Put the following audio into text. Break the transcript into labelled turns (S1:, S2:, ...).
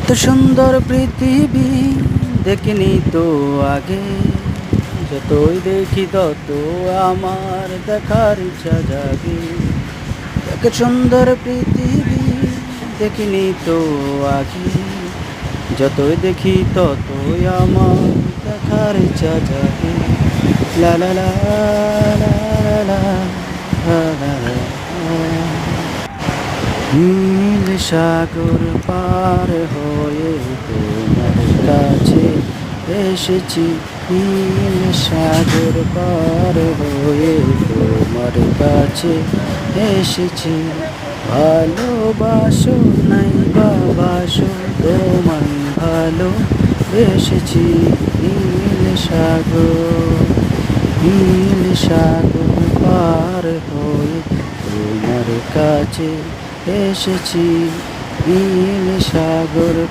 S1: কত সুন্দর পৃথিবী, দেখিনি তো আগে। যতই দেখি তত আমার দেখার ইচ্ছা জাগে। এক সুন্দর পৃথিবী, দেখিনি তো আগে। যতই দেখি ততই আমার দেখার ইচ্ছা জাগে। লা সাগর পার হো কাছে এসেছি, নীল সাগর পার হয়ে তোমার কাছে এসেছি। ভালোবাসো নাই বাবাসো তোমায় ভালো এসেছি নীল সাগর নীল সাগর পার হয়ে তোমার কাছে এসেছি। নীল সাগর